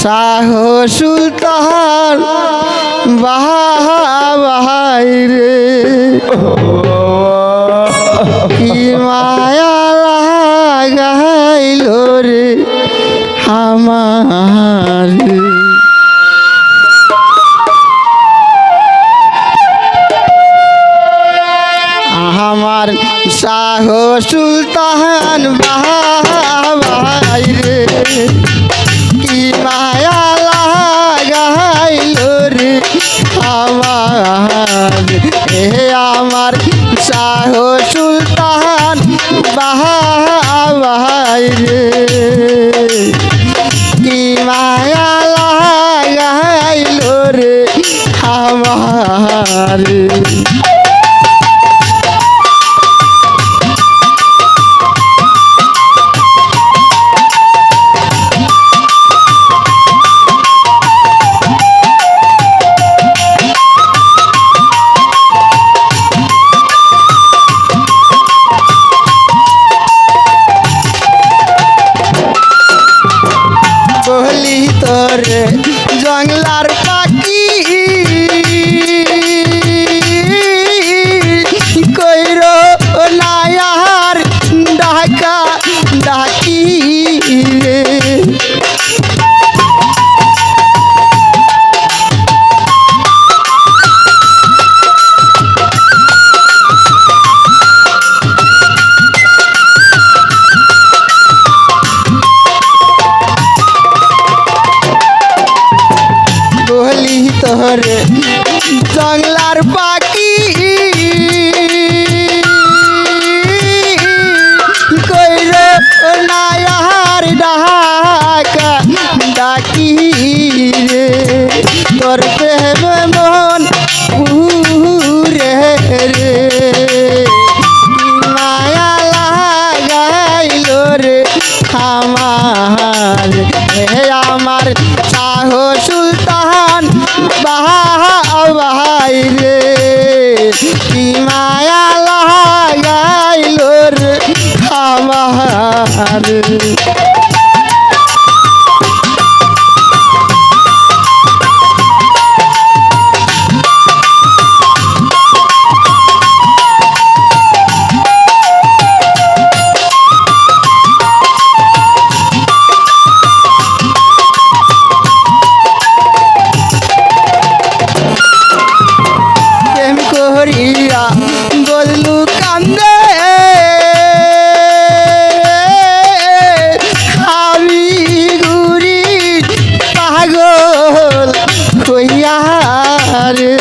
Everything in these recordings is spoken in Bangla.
শাহ সুলতান বাহাই রে। কি মায়া লাগাইল রে আমার। আমার শাহ সুলতান বাহাই রে। মায়া লাগাইল রে আমার এ আমার শাহ সুলতান বাহাই রে। কি মায়া রে আমার বলি তোরে জংলার পাখি কইর বলি তোরে জংলার পাখি। কইর নায়ার ডাকা, ডাকি রে। তোর প্রেম মন পুরে রে। মায়া লাগাইল রে আমার। Yeah. হইয়া রে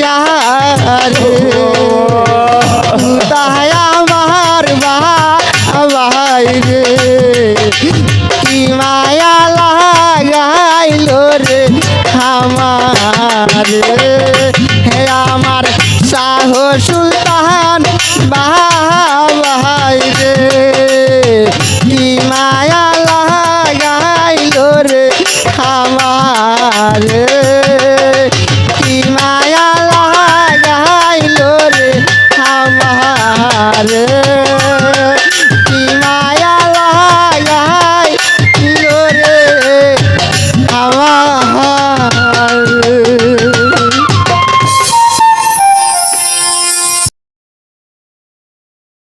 হইয়া রে তাই আমার ভাই রে কি মায়া লাগাইল রে আমার হে আমার শাহ সুলতান বাহাই রে আমার